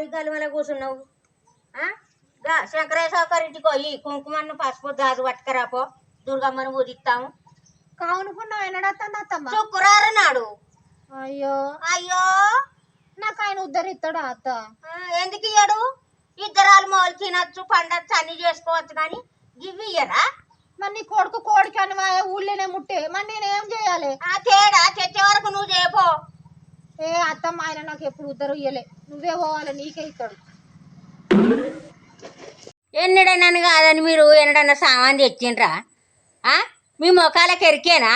యాడి గలిమల కూర్చున్నావు? గా శంకరయ్య సౌకర్యంటికి పోయి కుంకుమన్ను పసుపు దాదు పట్టుకరాపో దుర్గమ్మను పూజిస్తాము కావునుకున్నావు ఎన్నడత్తంది అత్తమ్మ. శుక్రవారం నాడు. అయ్యో. అయ్యో. నాకు ఆయన ఉద్ధరిస్తాడా అత్త? ఎందుకు ఇయ్యడు? ఇద్దరాలు మొదలు తినచ్చు పండచ్చు అన్ని చేసుకోవచ్చు కానీ ఇవి ఇయ్యరా? మరి నీ కొడుకు కోడికి అని మా ఊళ్ళోనే ముట్టే. మరి నేనేం చేయాలి? ఆ తేడా తెచ్చే వరకు నువ్వు చేయపో ఏ అత్తమ్మ ఆయన నాకు ఎప్పుడు ఉద్దరు ఇయ్యలే. నువ్వే పోవాలి నీకే ఇస్తాడు. ఎన్నడైనా కాదని మీరు ఎన్నడన్నా సామాన్ తెచ్చిండ్రా? మీ ముఖాలకు ఎరికేనా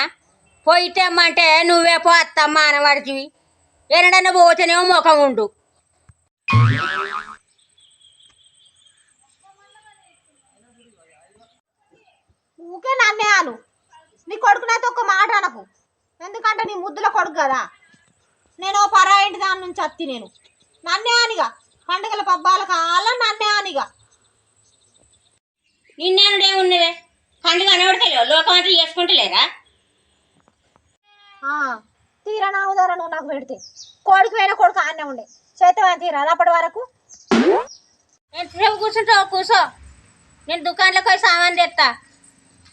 పోయి తెమ్మంటే నువ్వే పో అత్తమ్మ అనవాడికి ఎన్నడన్నా పోతేనేమో ముఖం ఉండు. ఊకే నన్నే అను నీ కొడుకు నాతో ఒక మాట అనకు. ఎందుకంటే నీ ముద్దుల కొడుకు కదా. నేను ఓ పరా ఇంటి దాని నుంచి అత్తి నేను. నన్నే అనిగా. పండుగల పబ్బాల కాల నన్నే అనిగా. నిన్నేనుడేమున్నదే పండుగ అనబడతలేవు. లోకం అంతా చేసుకుంటలేరా? ఆ, తీరా నా ఉదాహరణ నువ్వు నాకు పెడితే. కోడికి వేరే కొడుకు ఆనే ఉండే. చేతమని తీరాలి అప్పటి వరకు? ఎంతసేపు కూర్చుంటావు? కూర్చో. నేను దుకాణంలోకి పోయి సామాన్ తెస్తా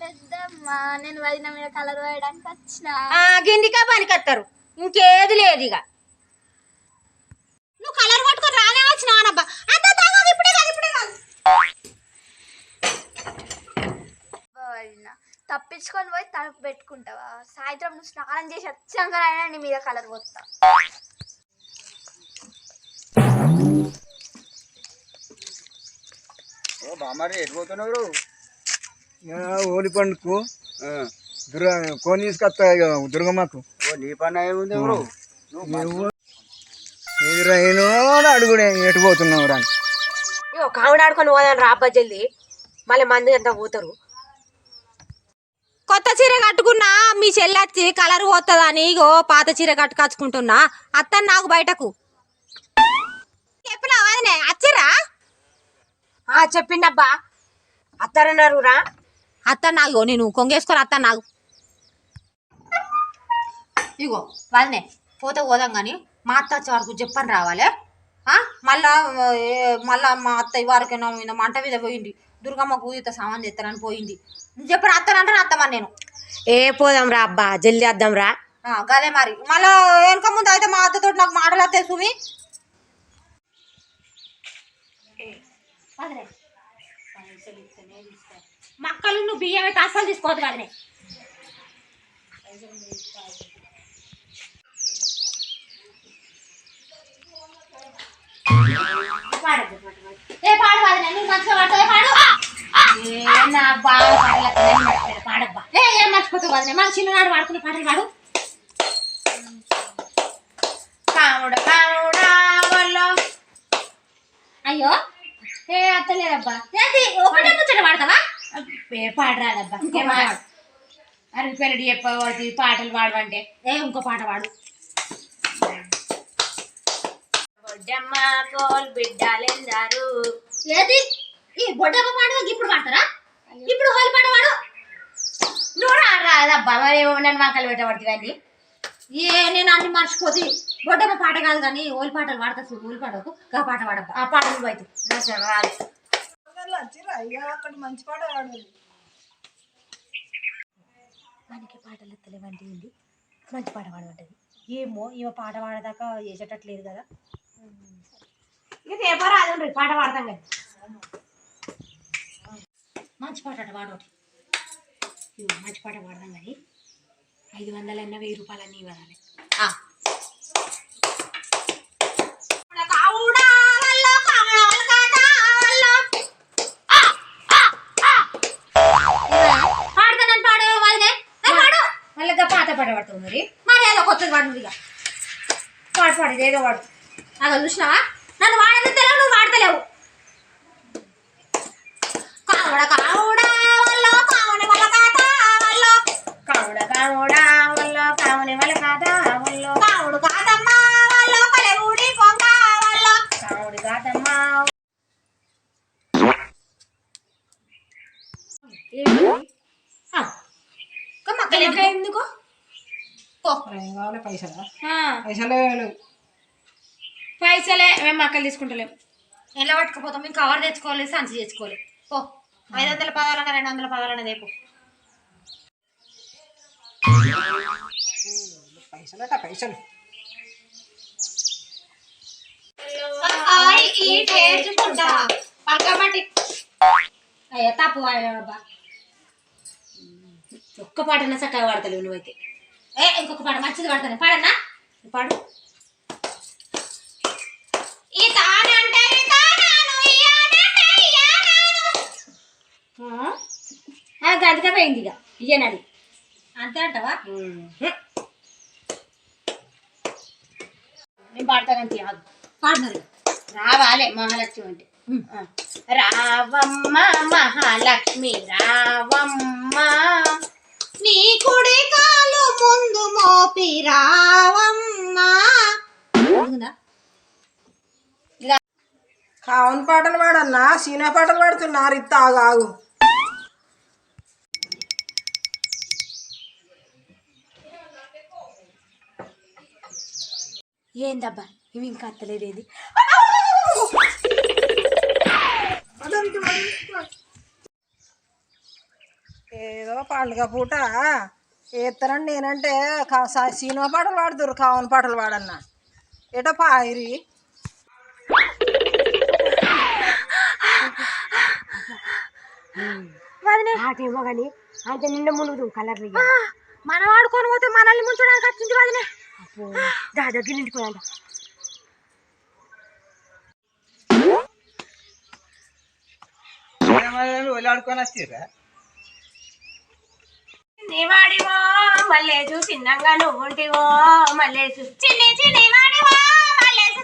పెద్దమ్మ నేను వదిన మీద కలర్ వేయడానికి వచ్చిన. ఆ, గిందికా పనికొస్తారు ఇంకేది లేదు ఇక. నువ్వు కలర్ పట్టుకొని రానే వచ్చినావు అనబ్బా. అంత తాగాలి ఇప్పుడే కాదు ఇప్పుడే కాదు. తప్పించుకొని పోయి తలుపు పెట్టుకుంటావా? సాయంత్రం నువ్వు స్నానం చేసి వచ్చాక అయినా నీ మీద కలర్ పోతా. ఓ బామ్మారి ఎటు పోతున్నావు ఓలి పండుకు దుర్గ కొని తీసుకొస్తా దుర్గమ్మకు. నీ పని ఏముంది ఎవరు? కావిడ ఆడుకొని పోదాను రా జల్ది. మళ్ళీ మంది ఎంత పోతారు? కొత్త చీర కట్టుకున్నా మీ చెల్లెచ్చి కలర్ పోతుందని ఇగో పాత చీర కట్టుకొచ్చుకుంటున్నా. అత్త నాకు బయటకు. చెప్పినా వదినే? అచ్చిరా ఆ చెప్పిండబ్బా. అత్తారన్నారు రా అత్త నాకు నేను కొంగేసుకొని అత్త నాకు ఇగో వదినే పోతే పోదాం కానీ మా అత్త వచ్చే వరకు చెప్పని రావాలి. ఆ? మళ్ళా మళ్ళా మా అత్త ఇవరకు మీద మంట మీద పోయింది. దుర్గమ్మ పూజిత సామాన్ తెస్తానని పోయింది. నువ్వు చెప్పిన అత్తనంటే అత్తమని నేను. ఏ పోదాం రా అబ్బా జల్ది వద్దాం రా. ఆ, గదే మరి. మళ్ళా వెనక ముందు అయితే మా అత్తతో నాకు మాటలు వస్తాయి సుమి. మక్కలు నువ్వు బియ్యం అయితే అస్సలు తీసుకోవద్దు కదనే ఏ పాడు వదినే, నువ్వు మంచిగా పాడతావే, పాడు పాడబ్బా ఏ ఏం మర్చిపోతావు వదినే మన చిన్ననాడు పాడుకునే పాటలు పాడు. కాముడ కాముడా అయ్యో. ఏ అత్తలేదబ్బా. ఏంటి? ఒకటే ముచ్చట పాడతావా? ఏ పాట. అరవై పెరడి చెప్పవద్దు పాటలు పాడమంటే. ఏ ఇంకో పాట పాడు. బొడ్డమ్మ కోల్ బిడ్డలెందారు? ఏది? ఈ బొడ్డమ్మ పాట ఇప్పుడు పాడతారా? ఇప్పుడు హోలీ పాట పాడు నువ్వు రాదబ్బా మరి నన్ను మాకలు పెట్టబడుతుంది కానీ. ఏ నేను అన్ని మర్చిపోతే బొడ్డమ్మ పాట కాదు కానీ ఓలి పాటలు పాడతా చూడు ఓలి పాటకు గా పాట పాడబ్బా. ఆ పాట నువ్వు అయితే. రాదు మనకి పాటలు ఎత్తలేవంటే ఏంది? మంచి పాట పాడమంటది. ఏమో ఈమె పాట పాడదాకా చేసేటట్లేదు కదా. ఇది ఏ పాట అది ఉండదు, పాట పాడతాం కదా. మంచి పాట అట పాడోటి మంచి పాట పాడదాం కానీ ఐదు వందలన్నా వెయ్యి రూపాయలన్నీ ఇవ్వాలి కావుడా వల్ల కావడాల కాదా పాడు. మళ్ళీ పాత పాట పడుతుంది మరి. మరి ఏదో కొత్తది పాడు ఇక. పాట పాడేది ఏదో పాడు. అలా చూసినావా? నన్ను వాడని తెలియవు నువ్వు వాడతలేవు. కావుడ కావుడా వల్ల కావుని వల్ల కాదా వల్ల. కాముడ కాముడా వల్ల కాముని వల్ల కాదా వల్ల. కావుడు కాదమ్మా వల్ల కలెగూడి కొంగ వల్ల. కాముడి కాదమ్మా మక్కలు ఇంకా ఎందుకు? పో. కావాలి? పైసలు? పైసలు పైసలే మేము మక్కలు తీసుకుంటలేము ఎలా పట్టుకుపోతాం మేము కవర్ తెచ్చుకోవాలి సంచి తెచ్చుకోవాలి. ఓ ఐదు వందల పదాలన్నా రెండు వందల పదాలన్నా రేపు పైసలట పైసలు. అయ్యో తప్పు వాడబ్బా ఒక్క పాటన చక్కగా పాడతలేవు నువ్వైతే. ఏ ఇంకొక పాట మంచిది పడతాను. పాడన్నా? పాడు. గంతగా పోయింది ఇక. ఇయ్యనది. అంతే అంటావా? నేను పాడతానంతే ఆగు. పాడు మరి. రావాలే మహాలక్ష్మి అంటే. రావమ్మ మహాలక్ష్మి రావమ్మ. నీ కుడి కాలు ముందు మోపి రావమ్మా. కావన్ పాటలు పాడన్నా సీనా పాటలు పాడుతున్నారు ఇత్త ఆగు ఆగు ఏందబ్బా? ఇవి ఇంకా అత్తలేదేది? ఏదో పండుగ పూట ఏత్తరండి నేనంటే సినిమా పాటలు పాడుతురు కావన్ పాటలు పాడన్నా. ఏటో పాయిరి. కానీ అంత నిండా మునుగుదు కలర్లు మనం ఆడుకొని పోతే మనల్ని ముంచడానికి వచ్చింది దాదాపు ఇంటికి పోయాలి వెళ్ళాడుకొని చిన్నివాడివో మల్లేసు చిన్నంగా నువ్వుంటివో మల్లేసు చిన్ని చిన్ని మల్లేసు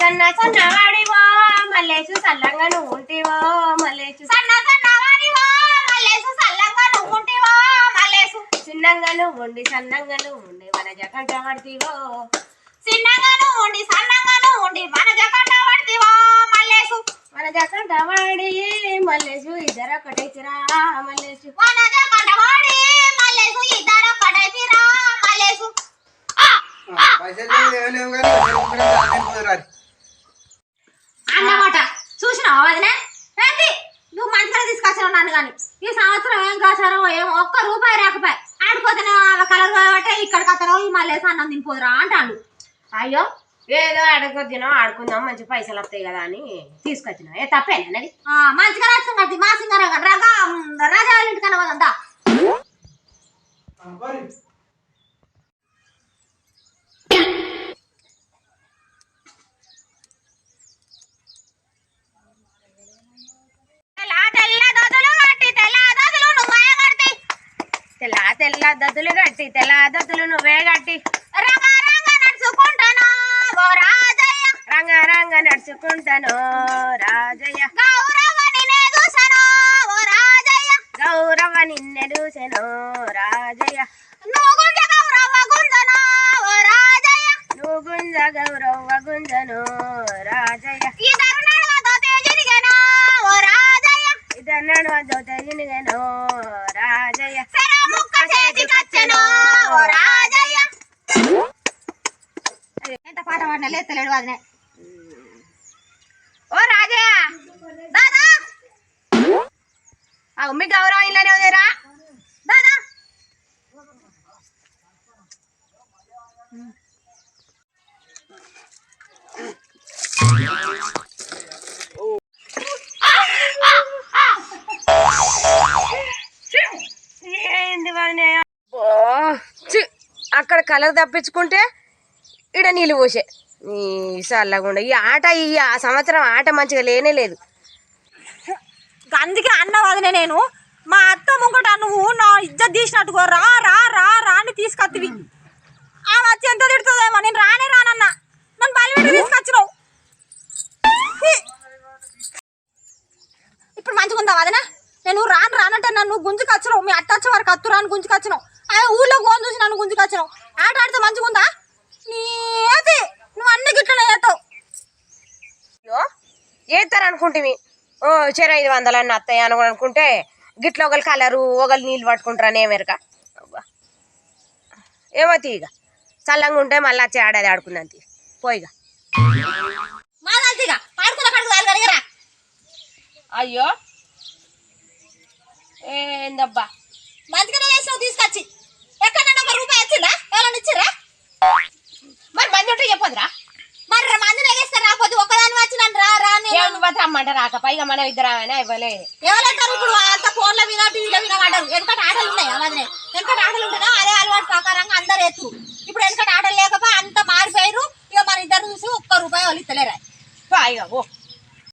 సన్న సన్న వాడివో మల్లేసు సల్లంగా నువ్వుంటివో మల్లేసు సన్న సన్న వాడివో మల్లేసు సల్లంగా నువ్వుంటివో మల్లేసు చిన్నంగా నువ్వుండి సన్నంగా నువ్వుండి మన జకంట పడితివో. చిన్నగా నువ్వుండి సన్న నువ్వుండి మన జకంట పడితివా మల్లేసు మన జకంట వాడి మల్లేసు ఇద్దరు ఒకటైతిరా మల్లేసు మన జకంట వాడి మల్లేసు ఇద్దరు ఒకటైతిరా మల్లేసు పైసలు లేవు లేవు కానీ వెళ్ళి కుదరాలి అన్నమాట చూసినావా వదినే ఏంటి నువ్వు మంచిగా నన్ను కానీ ఈ సంవత్సరం ఏం కాసారో ఏం ఒక్క రూపాయి రాకపోయి. ఆడిపోతేనే కలర్ కాబట్టి ఇక్కడికి అతను మళ్ళీ అన్నం తినిపోదురా అంటాడు. అయ్యో ఏదో అడగొద్దినో ఆడుకుందాం మంచి పైసలు వస్తాయి కదా అని తీసుకొచ్చినా. ఏ తప్పేనది ఆ, మంచిగా నచ్చింది మా సింగర్ రగా రాజా వాళ్ళ ఇంటికన్నా పోదంతా తెల్ల తెల్ల దొదలు కట్టి తెల్ల దొదలు నువ్వే కట్టి తెల్ల తెల్ల దద్దులు కట్టి తెల్ల దద్దులు నువ్వే కట్టి. రంగ నడుచుకుంటాను రాజయ్య. రంగ రంగ నడుచుకుంటాను రాజయ్య. గౌరవ నిన్నే చూసాను ఓ రాజయ్య. గౌరవ నిన్నె చూసెను రాజయ్య. నువ్వు గుంజ గౌరవ గుంజను ఓ రాజయ్య. నువ్వు గుంజ గౌరవ గుంజను రాజయ్య. ఇద్దరు నడువతో తేజిరిగను ఓ రాజయ్య. రాజయ్య. చేతికచ్చెను రాజయ్య. ఎంత పాట పాడినా లేస్తలేడు వదినే. ఓ రాజయ్య. దాదా. ఆ ఉమ్మి గౌరవం ఇల్లనే ఉందిరా. దాదా. కలర్ తప్పించుకుంటే ఈడ నీళ్ళు పోసే. ఈ చల్లగుండా ఈ ఆట ఈ ఆ సంవత్సరం ఆట మంచిగా లేనే లేదు. అందుకే అన్న వదినే నేను మా అత్త ముంగట నువ్వు నా ఇజ్జత్ తీసినట్టుకో రా రా రా రా అని తీసుకొత్తివి. ఆమె వచ్చి ఎంత తిడుతుందేమో నేను రానే రానన్నా. నన్ను బలిపెట్టి తీసుకొచ్చినావు. ఇప్పుడు మంచిగా ఉందా వదిన? నేను రాను రానంటే నన్ను గుంజుకొచ్చినావు. మీ అట్ట వచ్చే వరకు అత్తురా గుంజుకొచ్చినావు. ఊళ్ళో గోన్ చూసి నన్ను గుంజుకొచ్చినావు ఆట ఆడితే మంచిగా ఉందా? నీ అది నువ్వు అన్ని గిట్లనే చేస్తావు. అయ్యో ఏస్తారు అనుకుంటే ఓ చెర ఐదు వందలు అన్న అత్తయ్య అని అనుకుంటే గిట్ల ఒకరు కలరు ఒకరు నీళ్ళు పట్టుకుంటారని ఏమెరక ఏమవుతాయి ఇక చల్లంగా ఉంటే మళ్ళీ వచ్చి ఆడేది ఆడుకుందాం తీ. పోయిగా అయ్యో. ఏందబ్బా? మంచిగానే చేసినావు తీసుకొచ్చి. ఎక్కడన్నా ఒక రూపాయి వచ్చిందా ఎవరైనా ఇచ్చిరా? మరి మంది ఉంటే చెప్పదురా మరి మంది వేస్తారు రాకపోతే ఒక్కదాని వచ్చి నన్ను రా రా రమ్మంట రాక పైగా మనం ఇద్దరామైనా ఇవ్వలే ఎవరంటారు ఇప్పుడు అంత ఫోన్లో వినా టీవీలో వినమంటారు వెనకటి ఆటలు ఉన్నాయా వదిలే వెనకటి ఆటలు అదే అలవాటు ప్రకారంగా అందరు ఎత్తురు ఇప్పుడు వెనకటి ఆటలు లేకపోతే అంత మారిపోయారు ఇక మన ఇద్దరు చూసి ఒక్క రూపాయి వాళ్ళు ఇస్తలేరా? పైగా ఓ